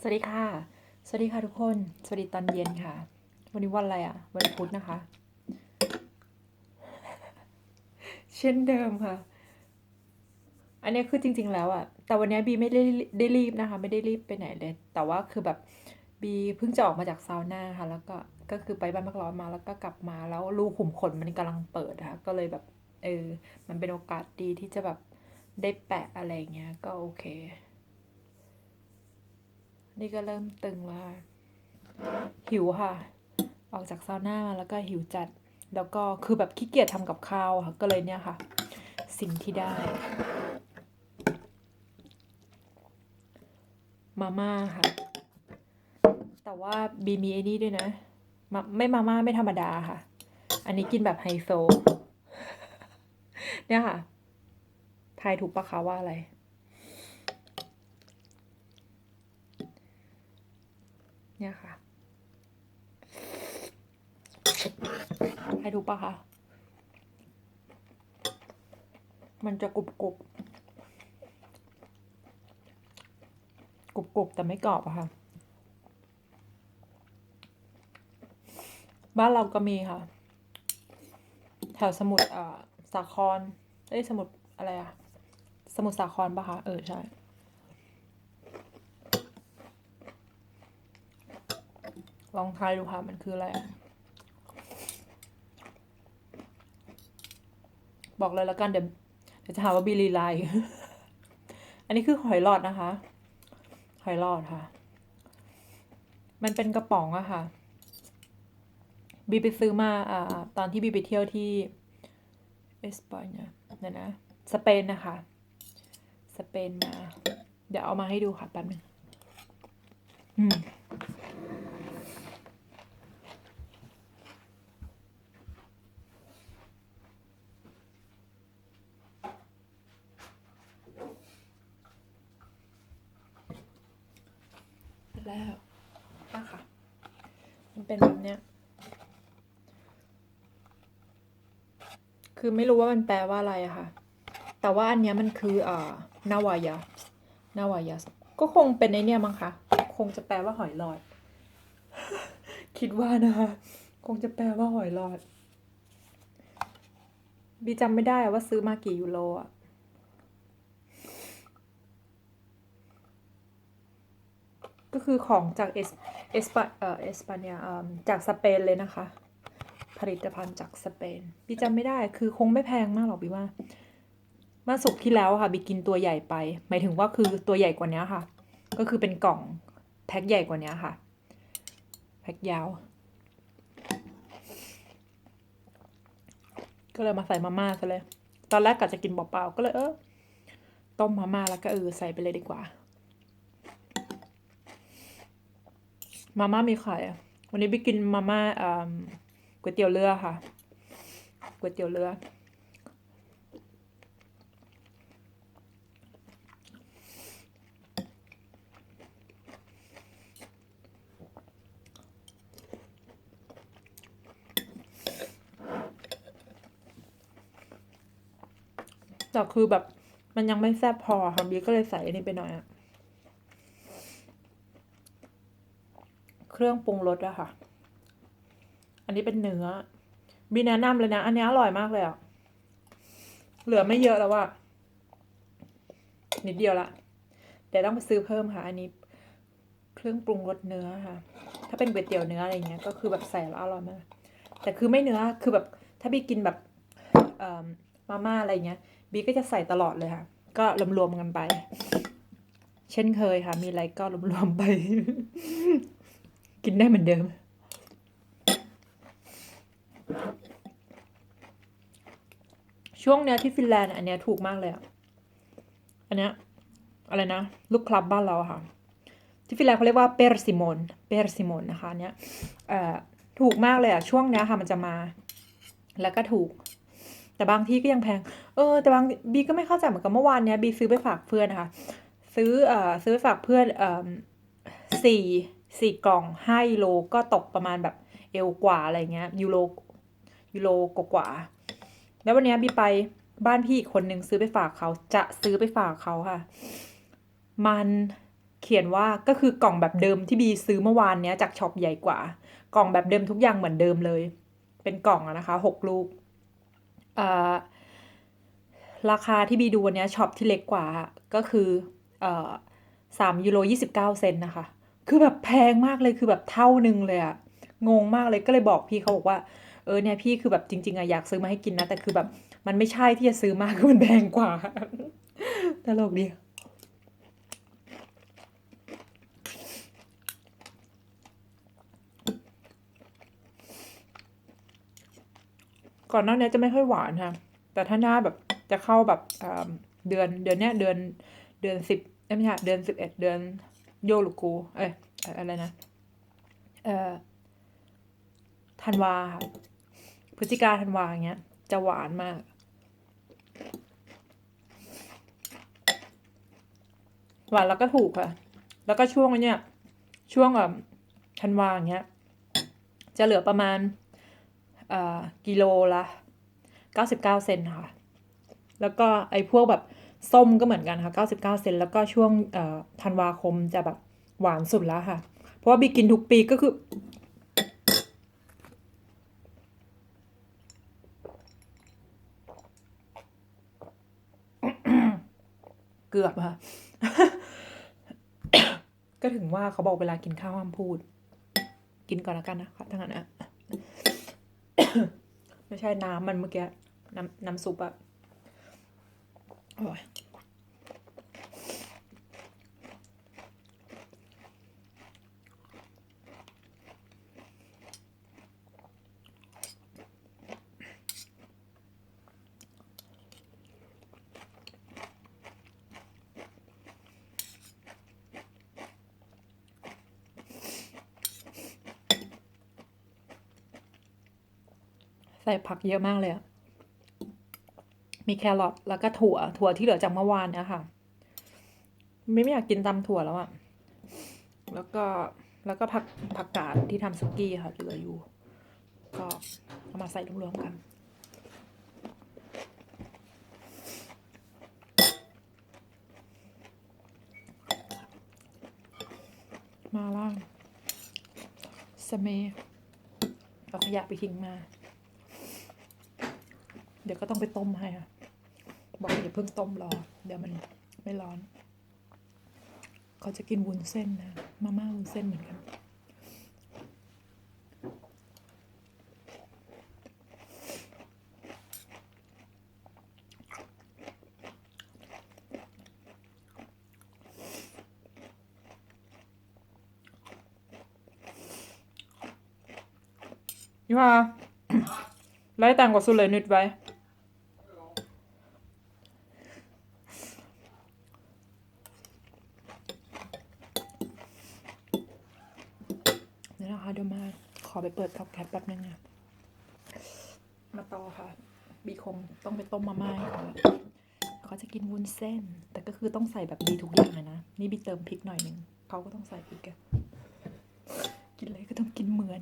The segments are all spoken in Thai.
สวัสดีค่ะ สวัสดีค่ะทุกคน สวัสดีตอนเย็นค่ะ วันนี้วันอะไรอะวันพุธนะคะ เช่นเดิมค่ะ อันนี้คือจริง ๆ แล้วอะแต่วันนี้บีไม่ได้ได้รีบนะคะ ไม่ได้รีบไปไหนเลย แต่ว่าคือแบบบีเพิ่งจะออกมาจากซาวน่าค่ะ แล้วก็ ก็คือไปบ้านพักร้อนมาแล้วก็กลับมาแล้วรูขุมขนมันกำลังเปิดค่ะ ก็เลยแบบ เออ มันเป็นโอกาสดีที่จะแบบได้แปะอะไรเงี้ย ก็โอเค นี่ก็เริ่มตึงแล้วค่ะหิวค่ะ ออกจากซาวน่ามาแล้วก็หิวจัด แล้วก็คือแบบขี้เกียจทำกับข้าวค่ะ ก็เลยเนี่ยค่ะ สิ่งที่ได้ มาม่าค่ะ แต่ว่าบีมีไอ้นี่ด้วยนะมาไม่มาม่าไม่ธรรมดาค่ะ อันนี้กินแบบไฮโซ เนี่ยค่ะ ทายถูกปะคะว่าอะไร เนี่ยค่ะให้ดูปะคะ มันจะกรุบกรุบกรุบกรุบแต่ไม่กรอบอะค่ะ บ้านเราก็มีค่ะ แถวสมุทรอ่าสาครเอ้ยสมุทรอะไรอะสมุทรสาครปะคะ เออ ใช่ ลองทายดูค่ะมันคืออะไรบอกเลยแล้วกันเดี๋ยวเดี๋ยวจะหาว่าบีลีไลอันนี้คือหอยหลอดนะคะ หอยหลอดค่ะ มันเป็นกระป๋องอะค่ะ บีไปซื้อมาอ่าตอนที่บีไปเที่ยวที่เอสปาเนียเนี่ยนะ สเปนนะคะ สเปนมา เดี๋ยวเอามาให้ดูค่ะแป๊บนึงอืม แล้วอะค่ะมันเป็นแบบเนี้ย คือไม่รู้ว่ามันแปลว่าอะไรอะค่ะ แต่ว่าอันเนี้ยมันคืออ่านาวายะนาวายะก็คงเป็นในเนี้ยมั้งคะ คงจะแปลว่าหอยหลอด คิดว่านะคะ คงจะแปลว่าหอยหลอดบีจำไม่ได้อะว่าซื้อมากี่ยูโรอะ ก็คือของจากเอสเอสปาเอ่อเอสปาเนียจากสเปนเลยนะคะ ผลิตภัณฑ์จากสเปนบีจำไม่ได้คือคงไม่แพงมากหรอกบีว่าเมื่อสุกที่แล้วค่ะบีกินตัวใหญ่ไป หมายถึงว่าคือตัวใหญ่กว่านี้ค่ะ ก็คือเป็นกล่องแพ็คใหญ่กว่านี้ค่ะ แพ็คยาว ก็เลยมาใส่มาม่าซะเลย ตอนแรกกะจะกินเปล่าๆก็เลยเออต้มมาม่าแล้วก็เออใส่ไปเลยดีกว่า มาม่ามีไข่อะวันนี้ไปกินมาม่าอ่าก๋วยเตี๋ยวเรือค่ะก๋วยเตี๋ยวเรือ แต่คือแบบมันยังไม่แซ่บพอค่ะบีก็เลยใส่อันนี้ไปหน่อยอะ เครื่องปรุงรสอะค่ะ อันนี้เป็นเนื้อบีแนะนำเลยนะ อันนี้อร่อยมากเลยอะเหลือไม่เยอะแล้วอะนิดเดียวละแต่ต้องไปซื้อเพิ่มค่ะ อันนี้เครื่องปรุงรสเนื้อค่ะ ถ้าเป็นก๋วยเตี๋ยวเนื้ออะไรเงี้ย ก็คือแบบใส่แล้วอร่อยมาก แต่คือไม่เนื้อ คือแบบถ้าบีกินแบบมาม่าอะไรเงี้ย บีก็จะใส่ตลอดเลยค่ะ ก็รวมๆกันไป เช่นเคยค่ะ มีอะไรก็รวมๆไป กินได้เหมือนเดิม ช่วงเนี้ยที่ฟินแลนด์อันเนี้ยถูกมากเลยอะ อันเนี้ยอะไรนะ ลูกคลับบ้านเราค่ะ ที่ฟินแลนด์เขาเรียกว่าเปอร์ซิมอนเปอร์ซิมอนนะคะอันเนี้ยเอ่อถูกมากเลยอะ ช่วงเนี้ยค่ะมันจะมา แล้วก็ถูก แต่บางที่ก็ยังแพง เออ แต่บางบีก็ไม่เข้าใจเหมือนกันเมื่อวานเนี้ยบีซื้อไปฝากเพื่อนนะคะ ซื้อเอ่อซื้อไปฝากเพื่อนเอ่อสี่ สี่กล่องห้ายูโรก็ตกประมาณแบบเอวกว่าอะไรเงี้ยยูโรยูโรกว่าแล้ววันเนี้ยบีไปบ้านพี่อีกคนนึงซื้อไปฝากเขาจะซื้อไปฝากเขาค่ะ มันเขียนว่าก็คือกล่องแบบเดิมที่บีซื้อเมื่อวานเนี้ยจากช็อปใหญ่กว่า กล่องแบบเดิมทุกอย่างเหมือนเดิมเลย เป็นกล่องนะคะหกลูกอ่าราคาที่บีดูวันเนี้ยช็อปที่เล็กกว่าก็คือสามยูโรยี่สิบเก้าเซนนะคะ คือแบบแพงมากเลยคือแบบเท่านึงเลยอะงงมากเลยก็เลยบอกพี่เขาบอกว่าเออเนี่ยพี่คือแบบจริงๆอะอยากซื้อมาให้กินนะ แต่คือแบบมันไม่ใช่ที่จะซื้อมาคือมันแพงกว่าตลกดีก่อนหน้านี้จะไม่ค่อยหวานค่ะ แต่ถ้าหน้าแบบจะเข้าแบบเดือนเดือนเนี้ยเดือนเดือนสิบไม่ใช่เดือนสิบเอ็ดเดือน ยลูกูเอ้ยอะไรนะ เอ่อธันวาค่ะพฤศจิกาธันวาอย่างเงี้ย จะหวานมาก หวานแล้วก็ถูกค่ะ แล้วก็ช่วงเนี้ยช่วงแบบธันวาอย่างเงี้ย จะเหลือประมาณอ่อกิโลละเก้าสิบเก้าเซนค่ะ แล้วก็ไอ้พวกแบบ ส้มก็เหมือนกันค่ะเก้าสิบเก้าเซนแล้วก็ช่วงธันวาคมจะแบบหวานสุดแล้วค่ะ เพราะว่าบีกินทุกปีก็คือ เกือบค่ะ ก็ถึงว่าเขาบอกเวลากินข้าวห้ามพูด กินก่อนแล้วกันนะคะทั้งนั้นนะไม่ใช่น้ำมันเมื่อกี้น้ำน้ำซุปอะ โอ้ยใส่ผักเยอะมากเลยอะ มีแครอทแล้วก็ถั่ว ถั่วที่เหลือจากเมื่อวานเนี่ยค่ะไม่ไม่อยากกินตำถั่วแล้วอะแล้วก็แล้วก็ผักผักกาดที่ทำซุกี้ค่ะเหลืออยู่ ก็เอามาใส่รวมๆกันมาล่างสเมเอาขยะไปทิ้งมา เดี๋ยวก็ต้องไปต้มให้ค่ะ บอกอย่าเพิ่งต้มรอ เดี๋ยวมันไม่ร้อน เขาจะกินวุ้นเส้นนะ มาม่าวุ้นเส้นเหมือนกันนี่ว่าไล่ต่างกว่าสุเลยนิดไว้ นี่นะคะเดี๋ยวมาขอไปเปิดท็อปแคปแป๊บนึงนะมาต่อค่ะ บีคงต้องไปต้มมาม่าค่ะเขาจะกินวุ้นเส้น แต่ก็คือต้องใส่แบบดีทุกอย่างนะ นี่บีเติมพริกหน่อยหนึ่งเขาก็ต้องใส่พริกอะกินอะไรก็ต้องกินเหมือน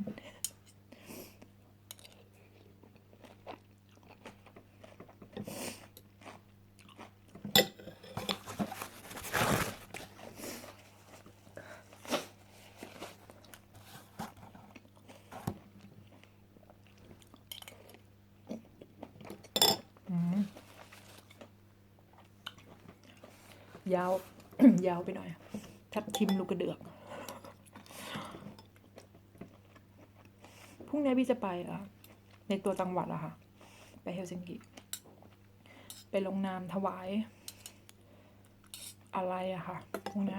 ยาว ยาวไปหน่อย ทับทิมลูกกระเดือก พรุ่งนี้พี่จะไปอะ ในตัวจังหวัดอะค่ะ ไปเฮลซิงกิ ไปลงนามถวาย อะไรอะค่ะ พรุ่งนี้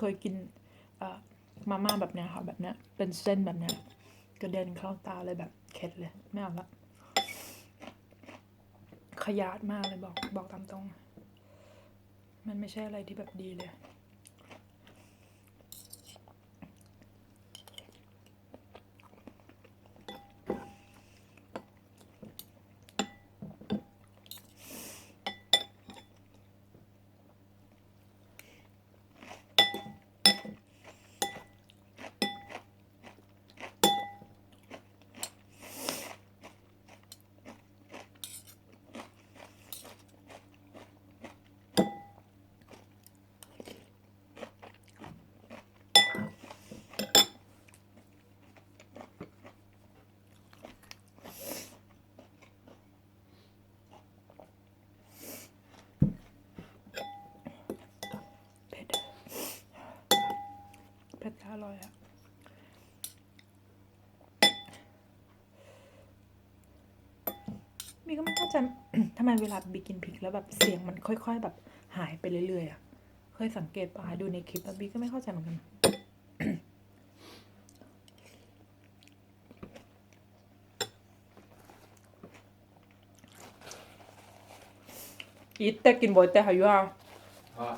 เคยกินมาม่าแบบเนี้ยค่ะแบบเนี้ยเป็นเส้นแบบเนี้ยกระเด็นเข้าตาเลยแบบเข็ดเลยไม่เอาละขยาดมากเลยบอกบอกตามตรง มันไม่ใช่อะไรที่แบบดีเลย ผ็ดๆจะ อร่อยอะบีก็ไม่เข้าใจทำไมเวลาบีกินพริกแล้วแบบเสียงมันค่อย ๆ แบบหายไปเรื่อยๆอะเคยสังเกตปะดูในคลิปอะบีก็ไม่เข้าใจเหมือนกัน itsekin voi tehdä jää Ah,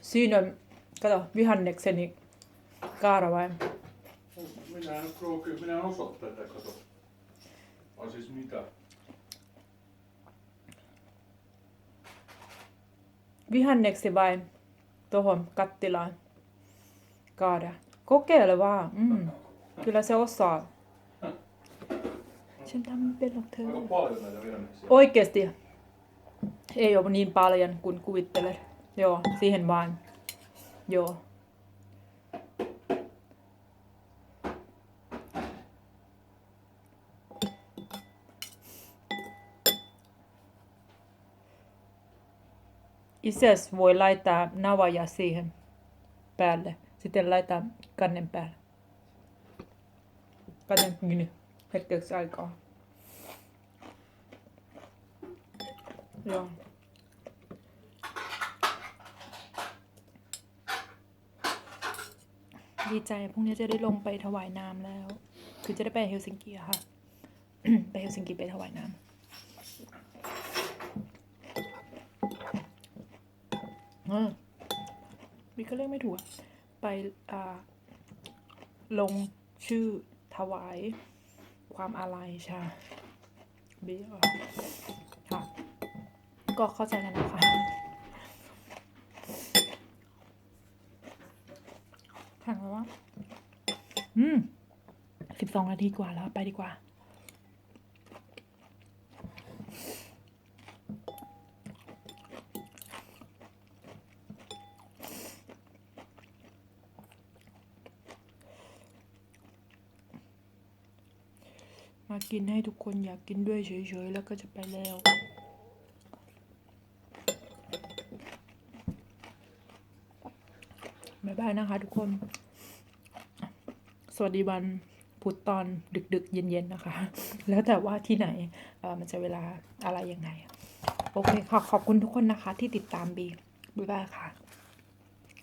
siinä kato vihannekseni kaaravain minä en ole minä en osaa tätä, kato. Vai siis mitä? vihanneksi vain tohon kattilaan kaada. Kokeile vaan. Mm. Kyllä se osaa. Sen. Aika paljon näitä. Oikeesti ei ole niin paljon kuin kuvittelet. Joo, siihen vaan. Joo. Isäs voi laittaa navaja siihen päälle. Sitten laittaa kannen päälle. Kannen kiinni hetkeksi aikaa. Joo. ดีใจพรุ่งนี้จะได้ลงไปถวายน้ำแล้ว คือจะได้ไปเฮลซิงกิอะค่ะ ไปเฮลซิงกิไปถวายน้ำเออบีก็เรียกไม่ถูกไปอ่าลงชื่อถวายความอาลัยช่บีค่ะก็เข้าใจกันนะคะ ถังแล้วว่าอืมสิบสองนาทีกว่าแล้ว ไปดีกว่า มากินให้ทุกคนอยากกินด้วยเฉยๆ แล้วก็จะไปแล้วบ๊ายบายนะคะทุกคน สวัสดีวันพุธตอนดึกๆ เย็นๆนะคะ แล้วแต่ว่าที่ไหนมันจะเวลาอะไรยังไง โอเคค่ะขอบคุณทุกคนนะคะที่ติดตามบีบ๊ายบายค่ะ